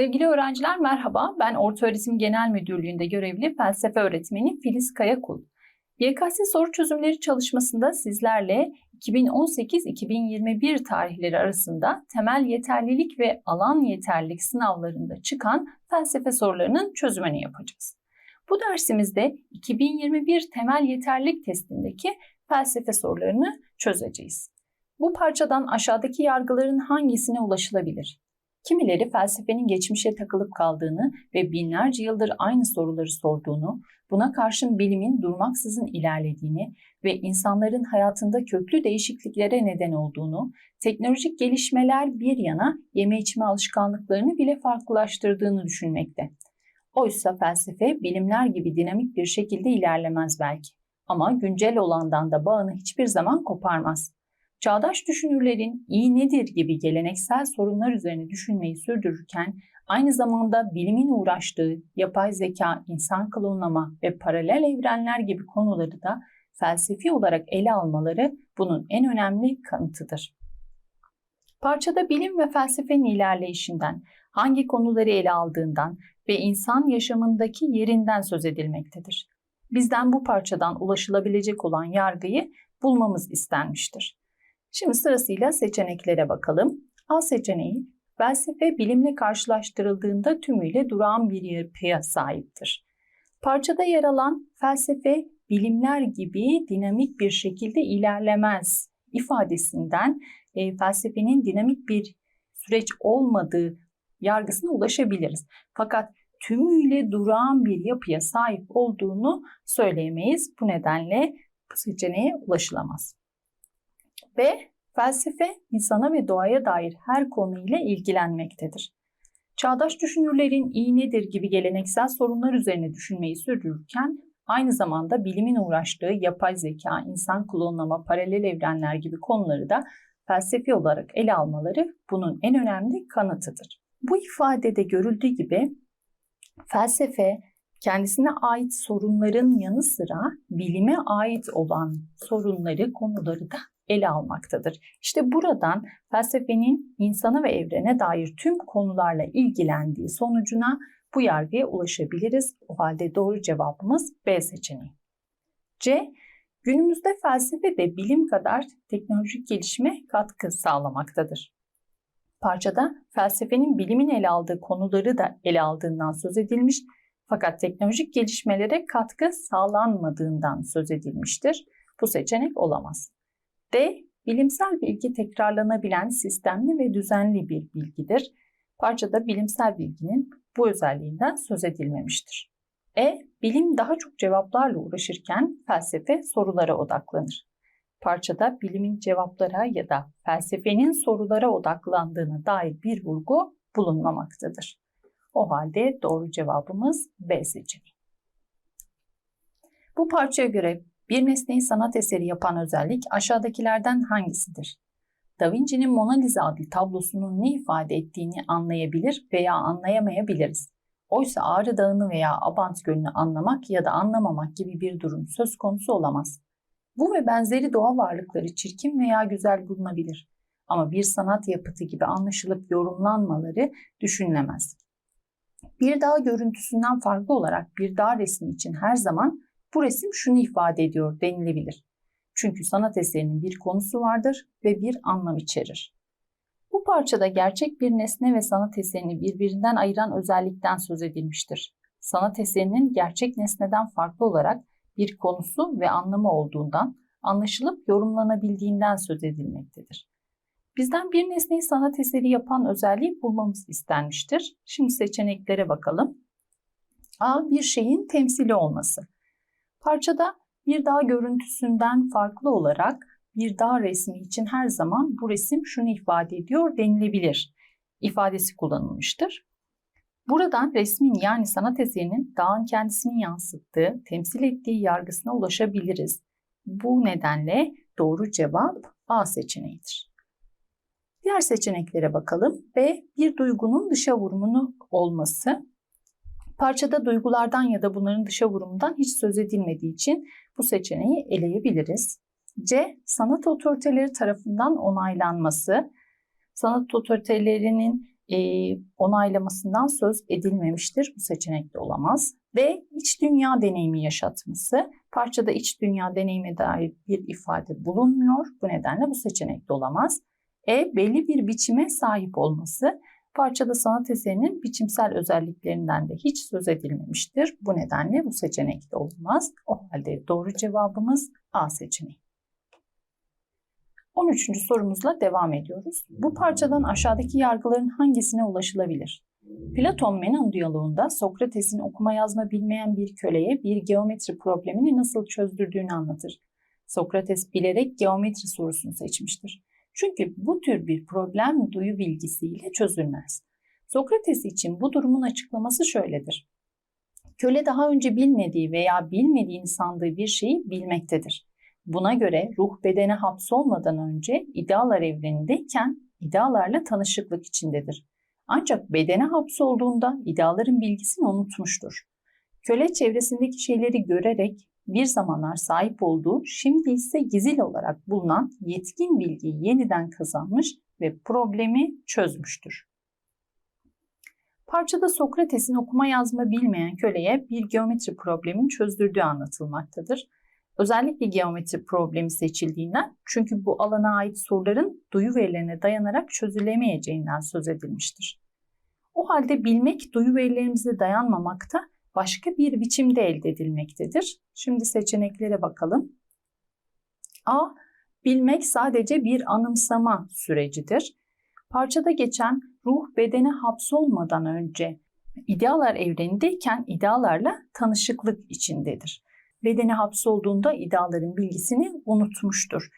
Sevgili öğrenciler merhaba. Ben Ortaöğretim Genel Müdürlüğü'nde görevli felsefe öğretmeni Filiz Kayakul. YKS soru çözümleri çalışmasında sizlerle 2018-2021 tarihleri arasında temel yeterlilik ve alan yeterlilik sınavlarında çıkan felsefe sorularının çözümünü yapacağız. Bu dersimizde 2021 temel yeterlilik testindeki felsefe sorularını çözeceğiz. Bu parçadan aşağıdaki yargıların hangisine ulaşılabilir? Kimileri felsefenin geçmişe takılıp kaldığını ve binlerce yıldır aynı soruları sorduğunu, buna karşın bilimin durmaksızın ilerlediğini ve insanların hayatında köklü değişikliklere neden olduğunu, teknolojik gelişmeler bir yana yeme içme alışkanlıklarını bile farklılaştırdığını düşünmekte. Oysa felsefe bilimler gibi dinamik bir şekilde ilerlemez belki. Ama güncel olandan da bağını hiçbir zaman koparmaz. Çağdaş düşünürlerin iyi nedir gibi geleneksel sorunlar üzerine düşünmeyi sürdürürken aynı zamanda bilimin uğraştığı yapay zeka, insan klonlama ve paralel evrenler gibi konuları da felsefi olarak ele almaları bunun en önemli kanıtıdır. Parçada bilim ve felsefenin ilerleyişinden, hangi konuları ele aldığından ve insan yaşamındaki yerinden söz edilmektedir. Bizden bu parçadan ulaşılabilecek olan yargıyı bulmamız istenmiştir. Şimdi sırasıyla seçeneklere bakalım. A seçeneği felsefe bilimle karşılaştırıldığında tümüyle durağan bir yapıya sahiptir. Parçada yer alan felsefe bilimler gibi dinamik bir şekilde ilerlemez ifadesinden e, felsefenin dinamik bir süreç olmadığı yargısına ulaşabiliriz. Fakat tümüyle durağan bir yapıya sahip olduğunu söyleyemeyiz. Bu nedenle bu seçeneğe ulaşılamaz. B. Felsefe insana ve doğaya dair her konuyla ilgilenmektedir. Çağdaş düşünürlerin iyi nedir gibi geleneksel sorunlar üzerine düşünmeyi sürdürürken aynı zamanda bilimin uğraştığı yapay zeka, insan klonlama, paralel evrenler gibi konuları da felsefi olarak ele almaları bunun en önemli kanıtıdır. Bu ifadede görüldüğü gibi felsefe kendisine ait sorunların yanı sıra bilime ait olan sorunları, konuları da ele almaktadır. İşte buradan felsefenin insana ve evrene dair tüm konularla ilgilendiği sonucuna bu yargıya ulaşabiliriz. O halde doğru cevabımız B seçeneği. C. Günümüzde felsefe de bilim kadar teknolojik gelişime katkı sağlamaktadır. Parçada felsefenin bilimin ele aldığı konuları da ele aldığından söz edilmiş fakat teknolojik gelişmelere katkı sağlanmadığından söz edilmiştir. Bu seçenek olamaz. D. Bilimsel bilgi tekrarlanabilen sistemli ve düzenli bir bilgidir. Parçada bilimsel bilginin bu özelliğinden söz edilmemiştir. E. Bilim daha çok cevaplarla uğraşırken felsefe sorulara odaklanır. Parçada bilimin cevaplara ya da felsefenin sorulara odaklandığına dair bir vurgu bulunmamaktadır. O halde doğru cevabımız B seçeneği. Bu parçaya göre bir nesneyi sanat eseri yapan özellik aşağıdakilerden hangisidir? Da Vinci'nin Mona Lisa adlı tablosunun ne ifade ettiğini anlayabilir veya anlayamayabiliriz. Oysa Ağrı Dağı'nı veya Abant Gölü'nü anlamak ya da anlamamak gibi bir durum söz konusu olamaz. Bu ve benzeri doğa varlıkları çirkin veya güzel bulunabilir. Ama bir sanat yapıtı gibi anlaşılıp yorumlanmaları düşünülemez. Bir dağ görüntüsünden farklı olarak bir dağ resmi için her zaman bu resim şunu ifade ediyor denilebilir. Çünkü sanat eserinin bir konusu vardır ve bir anlam içerir. Bu parçada gerçek bir nesne ve sanat eserini birbirinden ayıran özellikten söz edilmiştir. Sanat eserinin gerçek nesneden farklı olarak bir konusu ve anlamı olduğundan, anlaşılıp yorumlanabildiğinden söz edilmektedir. Bizden bir nesneyi sanat eseri yapan özelliği bulmamız istenmiştir. Şimdi seçeneklere bakalım. A. Bir şeyin temsili olması. Parçada bir dağ görüntüsünden farklı olarak bir dağ resmi için her zaman bu resim şunu ifade ediyor denilebilir ifadesi kullanılmıştır. Buradan resmin yani sanat eserinin dağın kendisini yansıttığı, temsil ettiği yargısına ulaşabiliriz. Bu nedenle doğru cevap A seçeneğidir. Diğer seçeneklere bakalım. B. Bir duygunun dışa vurumunu olması. Parçada duygulardan ya da bunların dışa vurumundan hiç söz edilmediği için bu seçeneği eleyebiliriz. C. Sanat otoriteleri tarafından onaylanması. Sanat otoritelerinin e, onaylamasından söz edilmemiştir. Bu seçenek de olamaz. Ve iç dünya deneyimi yaşatması. Parçada iç dünya deneyime dair bir ifade bulunmuyor. Bu nedenle bu seçenek de olamaz. E belli bir biçime sahip olması. Parçada sanat eserinin biçimsel özelliklerinden de hiç söz edilmemiştir. Bu nedenle bu seçenek de olmaz. O halde doğru cevabımız A seçeneği. 13. sorumuzla devam ediyoruz. Bu parçadan aşağıdaki yargıların hangisine ulaşılabilir? Platon Menon diyaloğunda Sokrates'in okuma yazma bilmeyen bir köleye bir geometri problemini nasıl çözdürdüğünü anlatır. Sokrates bilerek geometri sorusunu seçmiştir. Çünkü bu tür bir problem duyu bilgisiyle çözülmez. Sokrates için bu durumun açıklaması şöyledir. Köle daha önce bilmediği veya bilmediğini sandığı bir şeyi bilmektedir. Buna göre ruh bedene hapsolmadan önce idealar evrenindeyken idealarla tanışıklık içindedir. Ancak bedene hapsolduğunda ideaların bilgisini unutmuştur. Köle çevresindeki şeyleri görerek bir zamanlar sahip olduğu, şimdi ise gizil olarak bulunan yetkin bilgiyi yeniden kazanmış ve problemi çözmüştür. Parçada Sokrates'in okuma yazma bilmeyen köleye bir geometri problemini çözdürdüğü anlatılmaktadır. Özellikle geometri problemi seçildiğinden çünkü bu alana ait soruların duyu verilerine dayanarak çözülemeyeceğinden söz edilmiştir. O halde bilmek duyu verilerimize dayanmamakta başka bir biçimde elde edilmektedir. Şimdi seçeneklere bakalım. A. Bilmek sadece bir anımsama sürecidir. Parçada geçen ruh bedene hapsolmadan önce idealar evrenindeyken idealarla tanışıklık içindedir. Bedene hapsolduğunda ideaların bilgisini unutmuştur.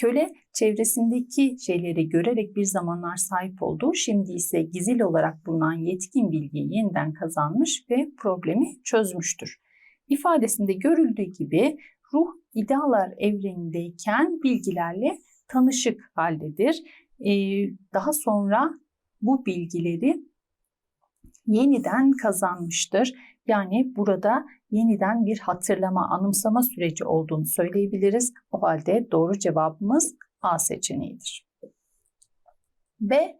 Köle çevresindeki şeyleri görerek bir zamanlar sahip olduğu, şimdi ise gizil olarak bulunan yetkin bilgiyi yeniden kazanmış ve problemi çözmüştür. İfadesinde görüldüğü gibi ruh idealar evrenindeyken bilgilerle tanışık haldedir. Ee, daha sonra bu bilgileri yeniden kazanmıştır. Yani burada yeniden bir hatırlama, anımsama süreci olduğunu söyleyebiliriz. O halde doğru cevabımız A seçeneğidir. B.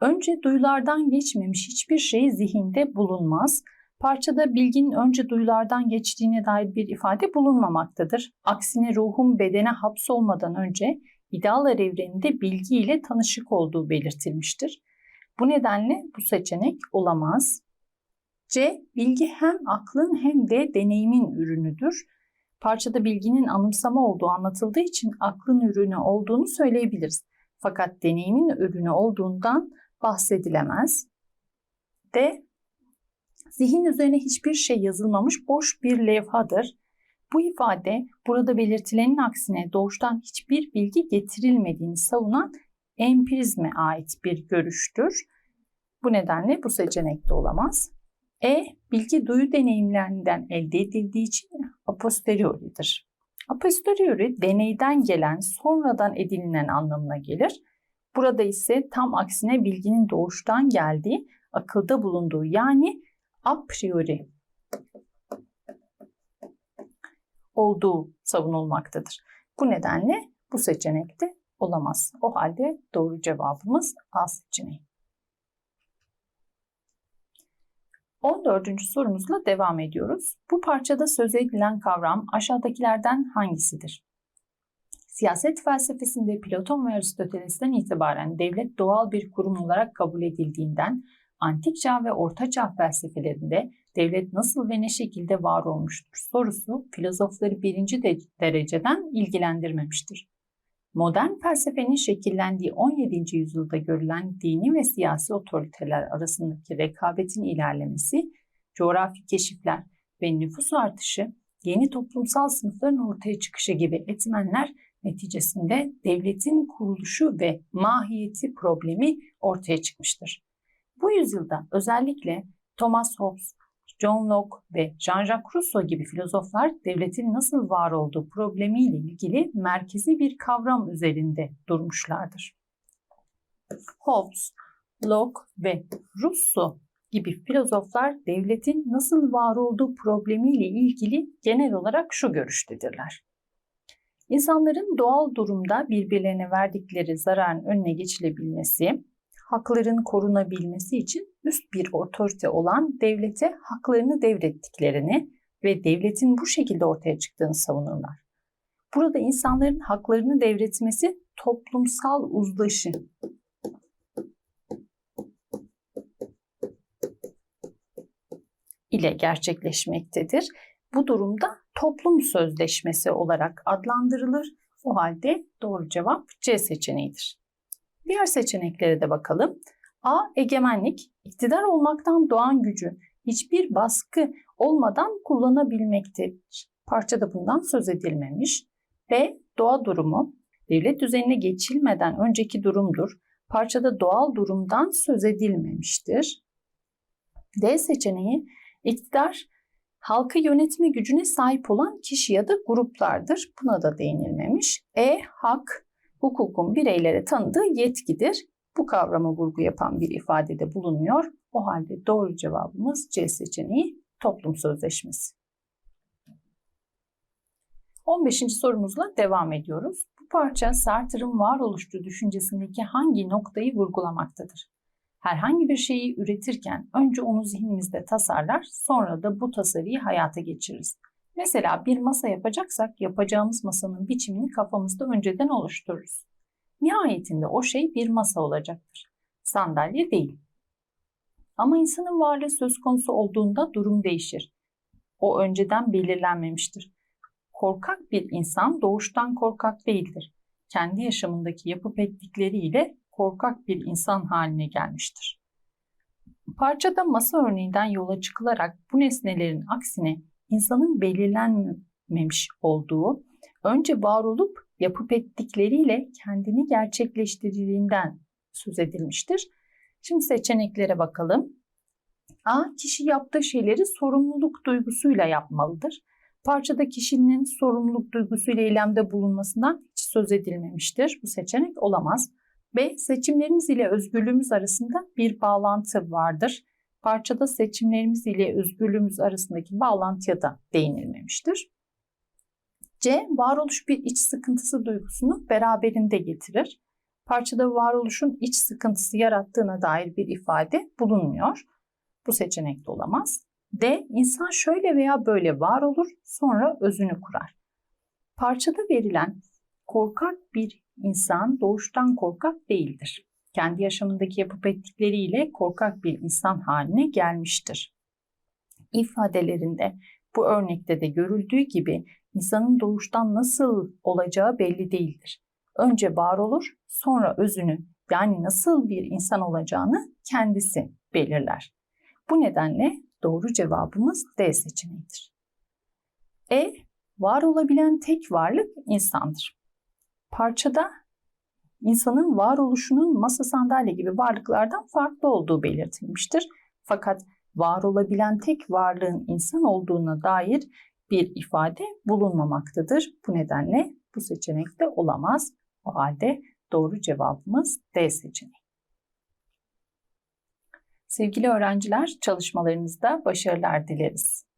Önce duyulardan geçmemiş hiçbir şey zihinde bulunmaz. Parçada bilginin önce duyulardan geçtiğine dair bir ifade bulunmamaktadır. Aksine ruhun bedene hapsolmadan önce idealar evreninde bilgi ile tanışık olduğu belirtilmiştir. Bu nedenle bu seçenek olamaz. C. Bilgi hem aklın hem de deneyimin ürünüdür. Parçada bilginin anımsama olduğu anlatıldığı için aklın ürünü olduğunu söyleyebiliriz. Fakat deneyimin ürünü olduğundan bahsedilemez. D. Zihin üzerine hiçbir şey yazılmamış boş bir levhadır. Bu ifade burada belirtilenin aksine doğuştan hiçbir bilgi getirilmediğini savunan empirizme ait bir görüştür. Bu nedenle bu seçenek de olamaz. E, bilgi duyu deneyimlerinden elde edildiği için a posteriori'dir. A posteriori deneyden gelen, sonradan edinilen anlamına gelir. Burada ise tam aksine bilginin doğuştan geldiği, akılda bulunduğu yani a priori olduğu savunulmaktadır. Bu nedenle bu seçenekte olamaz. O halde doğru cevabımız A seçeneği. 14. sorumuzla devam ediyoruz. Bu parçada söz edilen kavram aşağıdakilerden hangisidir? Siyaset felsefesinde Platon ve Aristoteles'ten itibaren devlet doğal bir kurum olarak kabul edildiğinden antik çağ ve orta çağ felsefelerinde devlet nasıl ve ne şekilde var olmuştur sorusu filozofları birinci dereceden ilgilendirmemiştir. Modern felsefenin şekillendiği 17. yüzyılda görülen dini ve siyasi otoriteler arasındaki rekabetin ilerlemesi, coğrafi keşifler ve nüfus artışı, yeni toplumsal sınıfların ortaya çıkışı gibi etmenler neticesinde devletin kuruluşu ve mahiyeti problemi ortaya çıkmıştır. Bu yüzyılda özellikle Thomas Hobbes, John Locke ve Jean-Jacques Rousseau gibi filozoflar devletin nasıl var olduğu problemiyle ilgili merkezi bir kavram üzerinde durmuşlardır. Hobbes, Locke ve Rousseau gibi filozoflar devletin nasıl var olduğu problemiyle ilgili genel olarak şu görüştedirler. İnsanların doğal durumda birbirlerine verdikleri zararın önüne geçilebilmesi, hakların korunabilmesi için üst bir otorite olan devlete haklarını devrettiklerini ve devletin bu şekilde ortaya çıktığını savunurlar. Burada insanların haklarını devretmesi toplumsal uzlaşı ile gerçekleşmektedir. Bu durumda toplum sözleşmesi olarak adlandırılır. O halde doğru cevap C seçeneğidir. Diğer seçeneklere de bakalım. A. Egemenlik, iktidar olmaktan doğan gücü hiçbir baskı olmadan kullanabilmektedir. Parçada bundan söz edilmemiş. B. Doğa durumu, devlet düzenine geçilmeden önceki durumdur. Parçada doğal durumdan söz edilmemiştir. D seçeneği iktidar halkı yönetme gücüne sahip olan kişi ya da gruplardır. Buna da değinilmemiş. E. Hak, hukukun bireylere tanıdığı yetkidir. Bu kavramı vurgu yapan bir ifadede bulunuyor. O halde doğru cevabımız C seçeneği toplum sözleşmesi. 15. sorumuzla devam ediyoruz. Bu parça Sartre'ın varoluşçu düşüncesindeki hangi noktayı vurgulamaktadır? Herhangi bir şeyi üretirken önce onu zihnimizde tasarlar, sonra da bu tasarıyı hayata geçiririz. Mesela bir masa yapacaksak yapacağımız masanın biçimini kafamızda önceden oluştururuz. Nihayetinde o şey bir masa olacaktır. Sandalye değil. Ama insanın varlığı söz konusu olduğunda durum değişir. O önceden belirlenmemiştir. Korkak bir insan doğuştan korkak değildir. Kendi yaşamındaki yapıp ettikleriyle korkak bir insan haline gelmiştir. Parçada masa örneğinden yola çıkılarak bu nesnelerin aksine insanın belirlenmemiş olduğu, önce var olup yapıp ettikleriyle kendini gerçekleştirdiğinden söz edilmiştir. Şimdi seçeneklere bakalım. A. Kişi yaptığı şeyleri sorumluluk duygusuyla yapmalıdır. Parçada kişinin sorumluluk duygusuyla eylemde bulunmasından hiç söz edilmemiştir. Bu seçenek olamaz. B. Seçimlerimiz ile özgürlüğümüz arasında bir bağlantı vardır. Parçada seçimlerimiz ile özgürlüğümüz arasındaki bağlantıya da değinilmemiştir. C. Varoluş bir iç sıkıntısı duygusunu beraberinde getirir. Parçada varoluşun iç sıkıntısı yarattığına dair bir ifade bulunmuyor. Bu seçenek de olamaz. D. İnsan şöyle veya böyle var olur, sonra özünü kurar. Parçada verilen korkak bir insan doğuştan korkak değildir. Kendi yaşamındaki yapıp ettikleriyle korkak bir insan haline gelmiştir. İfadelerinde bu örnekte de görüldüğü gibi insanın doğuştan nasıl olacağı belli değildir. Önce var olur, sonra özünü yani nasıl bir insan olacağını kendisi belirler. Bu nedenle doğru cevabımız D seçeneğidir. E, var olabilen tek varlık insandır. Parçada insanın varoluşunun masa sandalye gibi varlıklardan farklı olduğu belirtilmiştir. Fakat var olabilen tek varlığın insan olduğuna dair bir ifade bulunmamaktadır. Bu nedenle bu seçenek de olamaz. O halde doğru cevabımız D seçeneği. Sevgili öğrenciler, çalışmalarınızda başarılar dileriz.